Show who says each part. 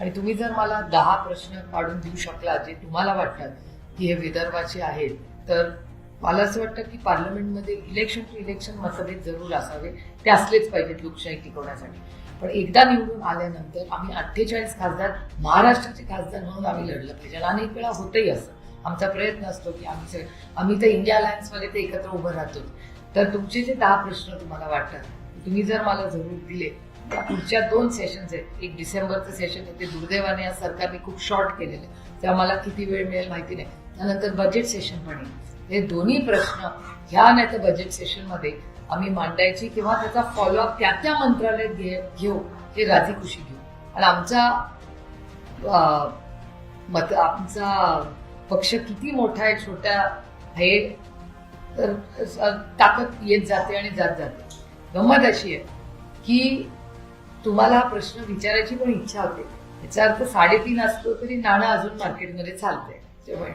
Speaker 1: आणि तुम्ही जर मला दहा प्रश्न काढून देऊ शकला जे तुम्हाला वाटतात की हे विदर्भाचे आहेत तर मला असं वाटतं की पार्लमेंटमध्ये इलेक्शन टू इलेक्शन मतभेद जरूर असावे. ते असलेच पाहिजेत लोकशाही टिकवण्यासाठी पण एकदा निवडून आल्यानंतर आम्ही अठ्ठेचाळीस खासदार महाराष्ट्राचे खासदार म्हणून आम्ही लढलं पाहिजे. आणि अनेक वेळा होतही असं. आमचा प्रयत्न असतो की आमचे आम्ही तर इंडिया अलायन्समध्ये ते एकत्र उभं राहतो. तर तुमचे जे दहा प्रश्न तुम्हाला वाटतात तुम्ही जर मला जरूर दिले पुढच्या दोन सेशन्स आहेत. एक डिसेंबरचं सेशन आहे ते दुर्दैवाने या सरकारने खूप शॉर्ट केलेलं आहे. तेव्हा मला किती वेळ मिळेल माहिती नाही. त्यानंतर बजेट सेशन पण येईल हे दोन्ही प्रश्न ह्या नाही तर बजेट सेशनमध्ये आम्ही मांडायची किंवा त्याचा फॉलोअप त्या त्या मंत्रालयात घे घेऊ हे राजी खुशी घेऊ. आणि आमचा अं, मत आमचा पक्ष किती मोठा आहे छोटा आहे तर ताकद येत जाते आणि जात जाते. गंमत अशी आहे की तुम्हाला हा प्रश्न विचारायची पण इच्छा होते. याचा अर्थ साडेतीन असतो तरी नाणं अजून मार्केटमध्ये चालतंय. तेव्हा